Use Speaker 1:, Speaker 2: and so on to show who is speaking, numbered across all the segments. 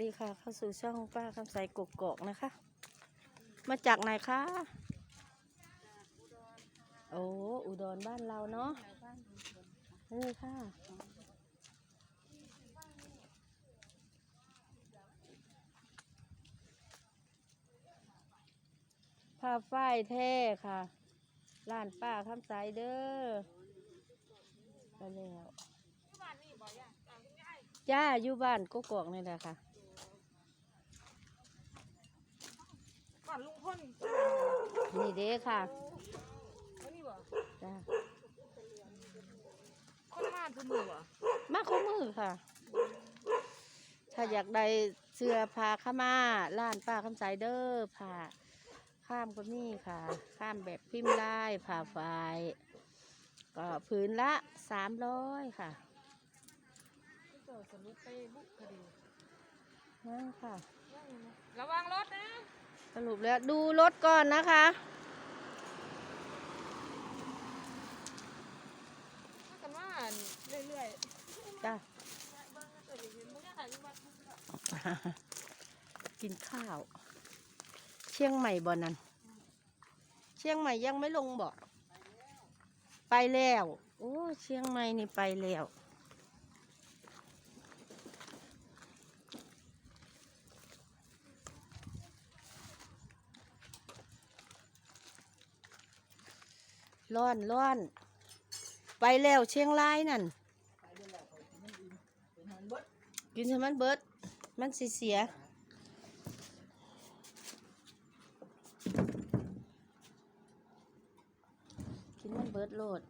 Speaker 1: ดีค่ะ เข้าสู่ช่องป้าคำใสกกอกนะคะ มาจากไหนคะ โอ้ อุดรบ้านเราเนาะ นี่ค่ะ ผ้าฝ้ายแท้ค่ะ ร้านป้าคำใสเด้อ ไปแล้วจ้าอยู่บ้านกกอกนี่แหละค่ะ
Speaker 2: ก่อ นลุงพ่น
Speaker 1: นี่เด้ค่ะ
Speaker 2: เขานี่บ่
Speaker 1: จ้า
Speaker 2: คนมาทุกมือบ่
Speaker 1: มาคู่มือค่ะ ถ้าอยากได้เสื้อผ้าขามาร้านป้าคำใสเด้อผ้าข้ามก็มีค่ะ ข้ามแบบพิมพ์ลายผ้าฝ้ายก็ผืนละสามร้อยค่ะ
Speaker 2: เจ้าสรุปไปบุกคดี
Speaker 1: นั่นค่ะ
Speaker 2: ระวังรถนะ
Speaker 1: สรุปแล้วดูรถก่อนนะคะ
Speaker 2: ถ้ากันว่าเรื่อย
Speaker 1: จ้า
Speaker 2: ๆเบิ่งเกิดเห็นมึงอยากถ่ายรูปวัด
Speaker 1: กินข้าว เชียงใหม่บ่นั่นเชียงใหม่ยังไม่ลงบ่ไปแล้ว โอ้ เชียงใหม่นี่ไปแล้ว ร้อนร้อน ไปแล้วเชียงรายนั่น กินให้มันเบิด มันสิเสีย กินมันเบิดโลด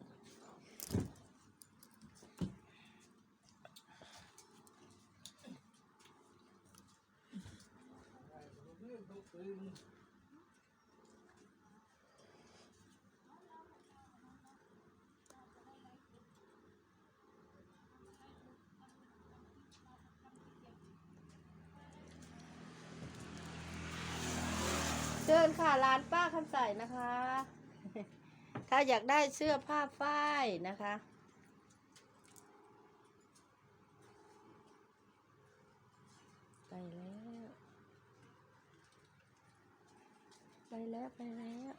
Speaker 1: เดิ นค่ะร้านป้าคำใสนะคะ ถ้าอยากได้เสื้อผ้าฝ้ายนะคะ ไปแล้ว ไปแล้วไปแล้ว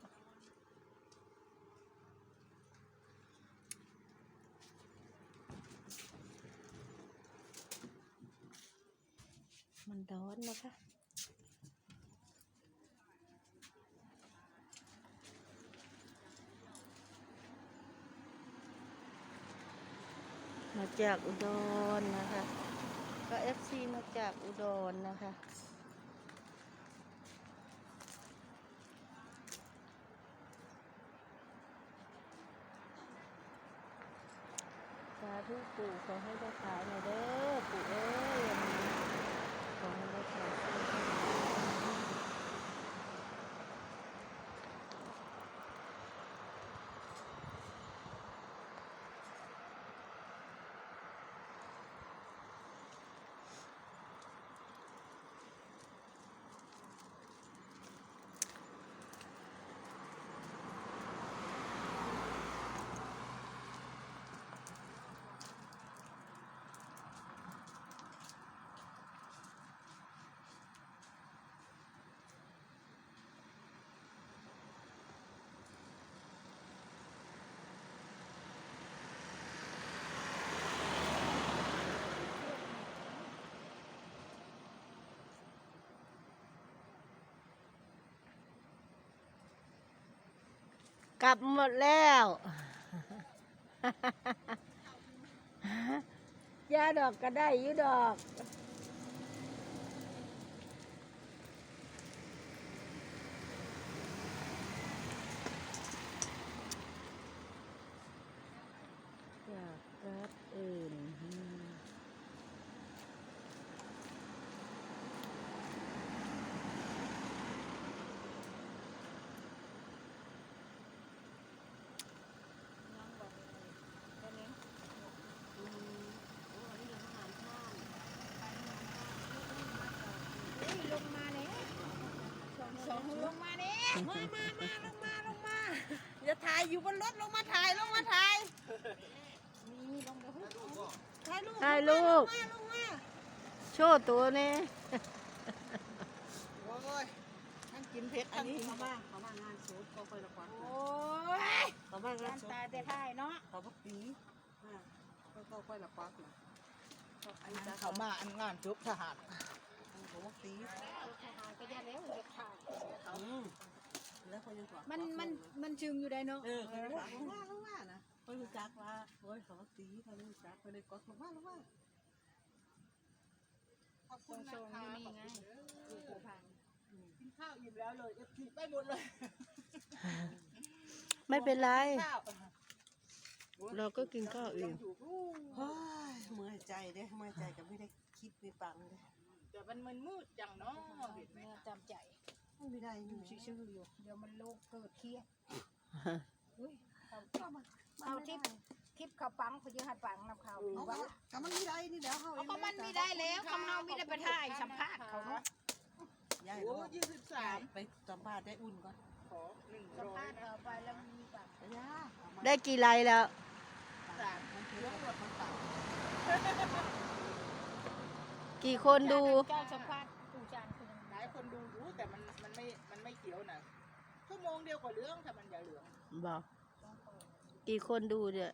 Speaker 1: มันร้อนนะคะ มาจากอุดรนะคะ ก็เอฟซีมาจากอุดรนะคะสาธุปู่ขอให้ได้ขายหน่อยเด้อปู่เอ้ยขอให้ได้ขายเสื้อผ้า ลับหมดแล้ว ยาดอกก็ได้ยุดอกรัฐอื่นอืม
Speaker 2: ลงมาเนี่ยสองลง มาเนี่ยมามามาลงมาลงมาอย่าถ่ายอยู่บนรถลงมาถ่ายลงมาถ่ายนี่ลงมาถ่ายรูป
Speaker 1: ถ่ายรูป
Speaker 2: ลงมาลงมา
Speaker 1: โชว์ตัวนี่
Speaker 2: โอ้ยทั้งกินเพชร
Speaker 3: อั
Speaker 2: ทั้
Speaker 3: น
Speaker 2: ง
Speaker 3: นี้
Speaker 2: กิน
Speaker 3: เขาบ้างเขาบ้างงานศพก็ค่อยละคร
Speaker 2: โอ้ย
Speaker 3: เขาบ้างงาน
Speaker 2: น้ำ
Speaker 3: ศพ
Speaker 2: ตาแต่ท้ายเนาะ
Speaker 3: เขาบักปีอ่าก็ก็ค่อยละครอยู่อันนี้
Speaker 2: เขามาอันงานจุบทหาร
Speaker 3: เขาบักปี
Speaker 2: ทหารก็ยันแล้วเด็กขาด
Speaker 3: อืม แล้วคนยังกว่า
Speaker 2: มันมันมันจึงอยู่ได้เนาะ
Speaker 3: เออเขาว่าลงมาลงมานะเขารู้จักว่าโอ้ยเขาบักปีเขารู้จักเขาเลยกดลงมาลงมา
Speaker 2: ขอบคุณนะคะอยู่นี่ไงอยู่ภูพันกินข้าวอิ่มแล้วเลยเอฟซีไปหมดเลย
Speaker 1: ไม่เป็นไร
Speaker 2: ข้าว
Speaker 1: เราก็กินข้าวเอง
Speaker 2: อยู่อู้
Speaker 3: เฮ้ยเมื่อยใจเด้เมื่อยใจก็ไม่ได้คิดไม่ปังเลย
Speaker 2: แต่มันมันมืดจังเนาะเห็นไหมจำใจ
Speaker 3: ไม่ได้
Speaker 2: อ
Speaker 3: อยู่
Speaker 2: ยู่ชื่อๆอยู่ เดี๋ยวมันโลกเกิดเครียดอุ้ยเอา
Speaker 3: เอามา
Speaker 2: เอาทิปทิปเขาปังพอดีหัดปังนำเขา
Speaker 3: เอา
Speaker 2: ว่า
Speaker 3: ว่าก็มันมีได้นี่เดี๋ยวเขา
Speaker 2: เขาก็มันมีได้แล้วคำเฮามีได้ไปถ่ายสัมภาษณ์เขาเนาะ
Speaker 3: ยาย
Speaker 2: โอ้
Speaker 3: บอก
Speaker 2: ยี่สิบสาม
Speaker 3: ไปสัมภาษณ์ได้อุ่นก่อน
Speaker 2: ขอหนึ่งสัมภาษณ์เอาไปแล้วมีปัง
Speaker 3: ย่าเอามา
Speaker 1: ได้กี่ไลค์แล้ว
Speaker 2: สาม
Speaker 3: มันคือรถรถมันเต่า
Speaker 1: กี่คนดู
Speaker 2: ยวนะชั่วโมงเดียวกว่าเหลืองถ้ามันอย่าเหลือง
Speaker 1: บอกกี่คนดูเนี่ย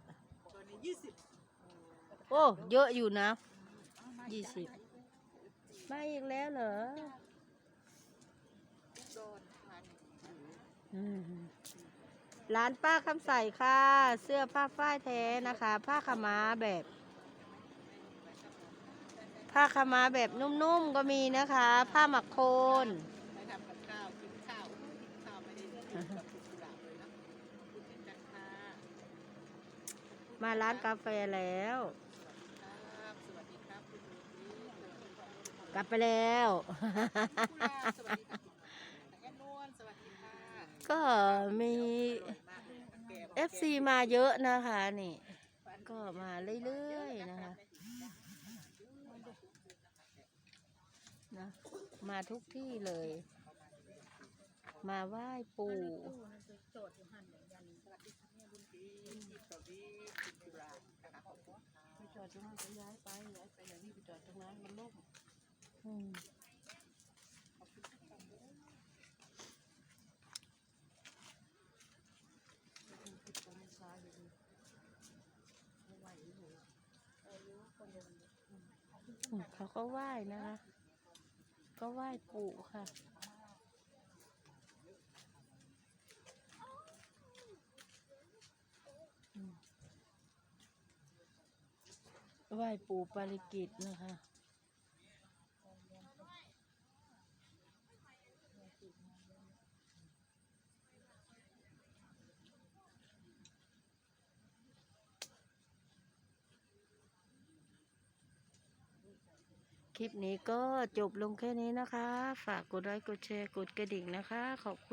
Speaker 2: ตอนนี้ยี่สิบ
Speaker 1: โอ้ เยอะอยู่นะ ยี่สิบ มาอีกแล้วเหรอ
Speaker 2: โดนพัน
Speaker 1: อืมร้านป้าคำใสค่ะ เสื้อผ้าฝ้ายแท้นะคะ ผ้าขาวม้าแบบ ผ้าขาวม้าแบบนุ่มๆก็มีนะคะ ผ้าหมักโคน
Speaker 2: ไปทำกับข้าวกินข้าวกินข้าวไม่ได้กินกับคุณกุหลาบเลยนะคุณเป็นกันค่ะ
Speaker 1: มาร้านกาแฟแล้ว
Speaker 2: ครับสวัสดีครับคุณดูดี
Speaker 1: กลับไปแล้ว
Speaker 2: คุณลาสวัสดีค่ะแอนนวลสวัสดีค่ะ
Speaker 1: ก็มี
Speaker 2: มากเลยแกบอก
Speaker 1: FC มาเยอะนะคะนี่ ก็มาเรื่อยๆนะคะนะมาทุกที่เลย มาไหว้ปู่
Speaker 2: โจทย์อยู่หันยันสวัสดีค่ะแม่บุญทีสวัสดีคุณกุหลาขอบคุณ
Speaker 3: ไปจอดตรงนั้นก็ย้ายไปย้ายไปอย่างนี้ไปจอดตรงนั้นมันล่ง
Speaker 1: อืม
Speaker 3: ติดตรงซ้ายอยู่ไม่ไหวอยู่
Speaker 1: อืมเขาก็ไหว้นะคะ ก็ไหว้ปู่ค่ะ ไหว้ปู่ปาริกิตนะคะ คลิปนี้ก็จบลงแค่นี้นะคะ ฝากกดไลค์กดแชร์กดกระดิ่งนะคะ ขอบคุณ